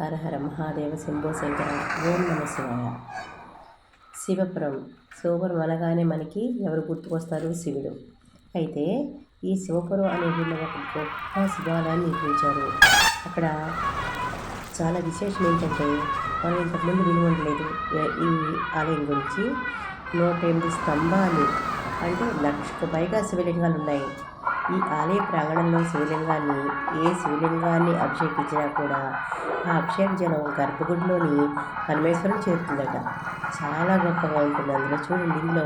హర హర మహాదేవ శంభో శంకర ఓం నమ శివాయ. శివపురం శివపురం అనగానే మనకి ఎవరు గుర్తుకొస్తారు? శివుడు. అయితే ఈ శివపురం అనే ఊళ్ళో ఒక గొప్ప శివాలయాన్ని నిర్మించారు. అక్కడ చాలా విశేషం ఏంటంటే మనం ఇంతకుముందు విని ఈ ఆలయం గురించి నూట ఎనిమిది స్తంభాలు అంటే లక్షకు పైగా శివలింగాలు ఉన్నాయి. ఈ ఆలయ ప్రాంగణంలో శివలింగాన్ని ఏ శివలింగాన్ని అభిషేకించినా కూడా ఆ అభిషేక జలం గర్భగుడిలోని పరమేశ్వరం చేరుతుందట. చాలా గొప్పగా ఉంటుంది అందులో చూడండి. ఇందులో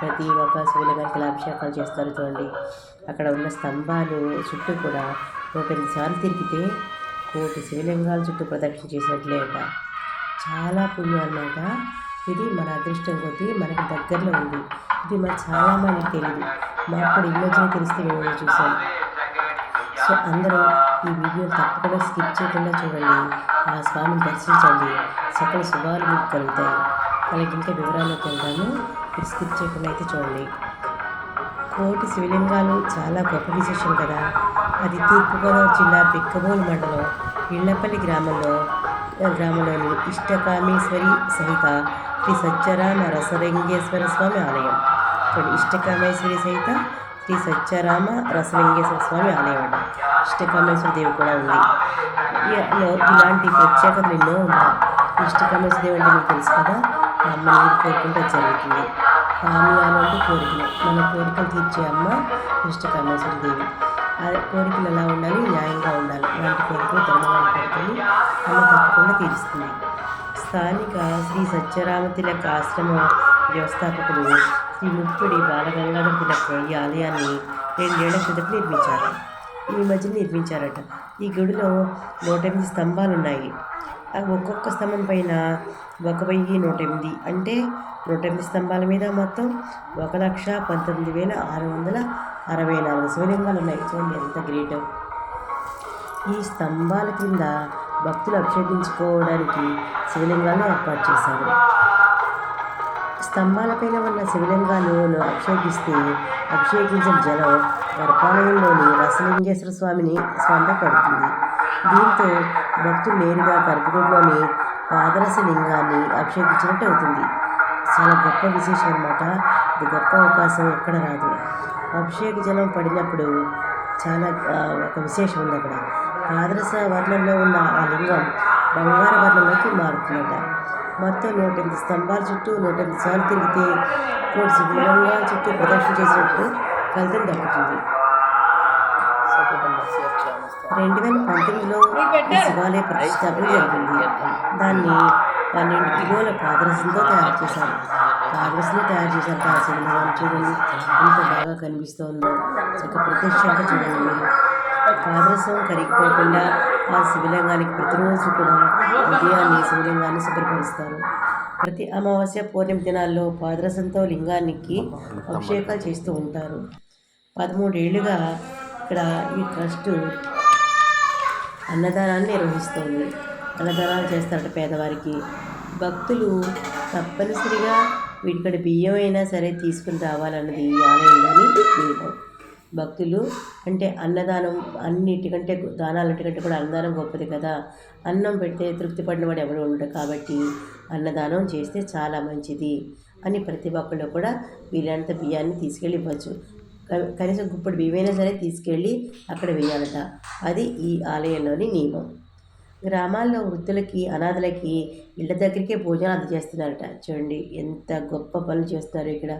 ప్రతి ఒక్క శివలింగానికి అభిషేకాలు చేస్తారు చూడండి. అక్కడ ఉన్న స్తంభాలు చుట్టూ కూడా ఒక సార్లు తిరిగితే కోటి శివలింగాల చుట్టూ ప్రదక్షిణ చేసినట్లే అట. చాలా పుణ్యం అన్నమాట. ఇది మన అదృష్టం కొద్దీ మనకి దగ్గరలో ఉంది. ఇది మన చాలా మందికి తెలియదు మాకు కూడా ఈ మధ్యన తెలిస్తే మేము చూసాం. సో అందరూ ఈ వీడియో తప్పకుండా స్కిప్ చేయకుండా చూడండి. ఆ స్వామిని దర్శించండి. సకల శుభాలు మీకు కలుగుతాయి. అలాగే ఇంకా వివరాల్లోకి వెళ్దాము. మీరు స్కిప్ చేయకుండా అయితే చూడండి. కోటి శివలింగాలు చాలా గొప్ప విశేషం కదా. అది తూర్పుగోదావరి జిల్లా బిక్కబోలు మండలం ఇళ్ళపల్లి గ్రామంలో గ్రామంలోని ఇష్టకామేశ్వరి సహిత శ్రీ సత్యరామ రసలింగేశ్వర స్వామి ఆలయం. చూడండి ఇష్టకామేశ్వరి సహిత శ్రీ సత్యరామ రసలింగేశ్వర స్వామి ఆలయం అంట ఇష్టకామేశ్వర దేవి కూడా ఉంది. ఇలాంటి ప్రత్యేకతలు ఎన్నో ఉన్నాయి. ఇష్టకామేశ్వర దేవి అంటే మీకు తెలుసు కదా అమ్మ నీరు కోరుకుంటే జరుగుతుంది. కామ్యాలు అంటే కోరికలు. మన కోరికలు తీర్చే అమ్మ ఇష్టకామేశ్వరి దేవి. ఆ కోరికలు ఎలా ఉండాలి? న్యాయంగా ఉండాలి. అలాంటి కోరికలు ధర్మమైన కోరికలు అమ్మ తప్పకుండా తీరుస్తుంది. స్థానిక శ్రీ సత్యరామ తిలక్ ఆశ్రమ వ్యవస్థాపకులు శ్రీ ముప్పిడి బాలగంగాధర తిలక్ ఈ ఆలయాన్ని రెండేళ్ళ క్రితం నిర్మించారు. ఈ మధ్య నిర్మించారట. ఈ గుడిలో నూట ఎనిమిది స్తంభాలు ఉన్నాయి అవి ఒక్కొక్క స్తంభం పైన ఒక వెయ్యి నూట ఎనిమిది అంటే నూట ఎనిమిది స్తంభాల మీద మొత్తం ఒక లక్ష పంతొమ్మిది వేల ఆరు వందల అరవై నాలుగు శివలింగాలు ఉన్నాయి చూడండి ఎంత గ్రేట్. ఈ స్తంభాల కింద భక్తులు అభిషేకించుకోవడానికి శివలింగాలను ఏర్పాటు చేశారు. స్తంభాలపైన ఉన్న శివలింగాలను అభిషేకిస్తే అభిషేకించిన జలం గర్భాలయంలోని రసలింగేశ్వర స్వామిని స్వామిపై పడుతుంది దీంతో భక్తులు నేరుగా గర్భగుడిలోని పాదరస లింగాన్ని అభిషేకించినట్టు అవుతుంది. చాలా గొప్ప విశేషం అన్నమాట. ఇది గొప్ప అవకాశం ఎక్కడ రాదు. అభిషేక జలం పడినప్పుడు చాలా ఒక విశేషం ఉంది అక్కడ. పాదరస వర్ణంలో ఉన్న ఆ లింగం బంగారు వర్ణంలోకి మారుతుందట మొత్తం నూట ఎనిమిది స్తంభాల చుట్టూ నూట ఎనిమిది సార్లు తిరిగితే కోటి శివలింగాల చుట్టూ ప్రదక్షిణ చేసినట్టు ఫలితం దక్కుతుంది. రెండు వేల పంతొమ్మిదిలో శివాలయ ప్రతిష్టాపన జరిగింది. దాన్ని పన్నెండు కిలోల పాదరసంతో తయారు చేశారు. పాదరసంలో తయారు చేశారు కాసిన చూడండి. ఎంత బాగా కనిపిస్తోందో. చక్క ప్రతిష్టంగా చూడండి. పాదరసం కరిగిపోకుండా ఆ శివలింగానికి ప్రతిరోజు కూడా ఉదయాన్నే శివలింగాన్ని శుభ్రపరుస్తారు. ప్రతి అమావాస్య పౌర్ణమి దినాల్లో పాదరసంతో లింగానికి అభిషేకాలు చేస్తూ ఉంటారు. పదమూడేళ్ళుగా ఇక్కడ ఈ ట్రస్ట్ అన్నదానాన్ని నిర్వహిస్తుంది. అన్నదానాలు చేస్తారట పేదవారికి. భక్తులు తప్పనిసరిగా వీటికడ బియ్యం అయినా సరే తీసుకుని రావాలన్నది ఈ ఆలయంలోని నియమం. భక్తులు అంటే అన్నదానం అన్నిటికంటే దానాలన్నిటికంటే కూడా అన్నదానం గొప్పది కదా. అన్నం పెడితే తృప్తి పడినవాడు ఎవరు ఉండడు కాబట్టి అన్నదానం చేస్తే చాలా మంచిది అని ప్రతి ఒక్కళ్ళు కూడా వీళ్ళంత బియ్యాన్ని తీసుకెళ్ళి ఇవ్వచ్చు కనీసం గుప్పటి బియ్యమైనా సరే తీసుకెళ్ళి అక్కడ వేయాలట. అది ఈ ఆలయంలోని నియమం. గ్రామాల్లో వృద్ధులకి అనాథలకి ఇళ్ళ దగ్గరికే భోజనాలు అందజేస్తున్నారట. చూడండి ఎంత గొప్ప పనులు చేస్తున్నారు ఇక్కడ.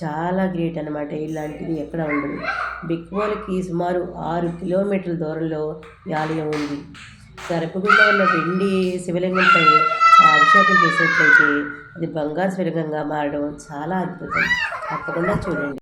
చాలా గ్రేట్ అనమాట ఇలాంటిది ఎక్కడ ఉండదు. బిక్వోల్కి సుమారు ఆరు కిలోమీటర్ల దూరంలో ఈ ఆలయం ఉంది. గర్భగుడిలో ఉన్న వెండి శివలింగంపై అభిషేకం చేసినట్లయితే అది బంగారు శివలింగంగా మారడం చాలా అద్భుతం. తప్పకుండా చూడండి.